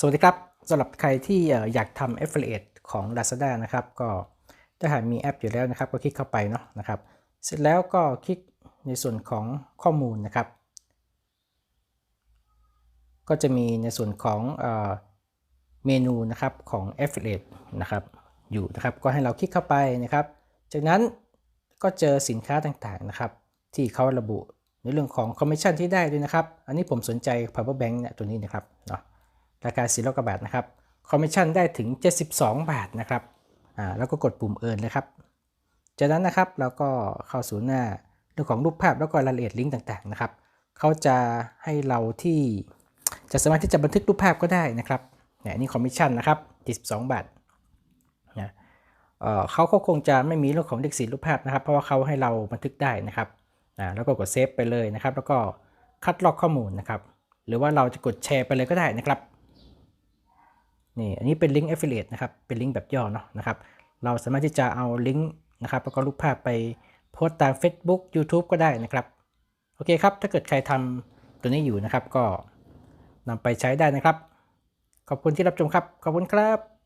สวัสดีครับสำหรับใครที่อยากทำ Affiliate ของ Lazada นะครับ ก็ถ้าหากมีแอปอยู่แล้วนะครับ ก็คลิกเข้าไปเนาะนะครับ เสร็จแล้วก็คลิกในส่วนของข้อมูลนะครับ ก็จะมีในส่วนของเอเมนูนะครับของ Affiliate นะครับอยู่นะครับ ก็ให้เราคลิกเข้าไปนะครับ จากนั้นก็เจอสินค้าต่างๆนะครับ ที่เขาระบุในเรื่องของคอมมิชชั่นที่ได้ด้วยนะครับ อันนี้ผมสนใจ Power Bank เนี่ยตัวนี้นะครับเนาะ ราคา400กว่าบาทนะครับคอมมิชชั่นได้ถึง 72 บาทนะครับอ่าแล้วก็กดปุ่มเอินเลยครับ จากนั้นนะครับเราก็เข้าสู่หน้าเรื่องของรูปภาพแล้วก็รายละเอียดลิงก์ต่างๆนะครับเขาจะให้เราที่จะสามารถที่จะบันทึกรูปภาพก็ได้นะครับเนี่ยนี่คอมมิชชั่นนะครับ72 บาทนะเออเขาคงจะไม่มีเรื่องของเด็กสีรูปภาพนะครับ เพราะว่าเขาให้เราบันทึกได้นะครับอ่าแล้วก็กดเซฟไปเลยนะครับ แล้วก็คัดลอกข้อมูลนะครับ หรือว่าเราจะกดแชร์ไปเลยก็ได้นะครับ นี่อันนี้เป็นลิงก์ affiliate นะครับ เป็นลิงก์แบบย่อเนาะนะครับ เราสามารถที่จะเอาลิงก์นะครับแล้วก็รูปภาพไปโพสต์ตาม Facebook YouTube ก็ได้นะครับ โอเคครับ ถ้าเกิดใครทำตัวนี้อยู่นะครับ ก็นำไปใช้ได้นะครับ ขอบคุณที่รับชมครับ ขอบคุณครับ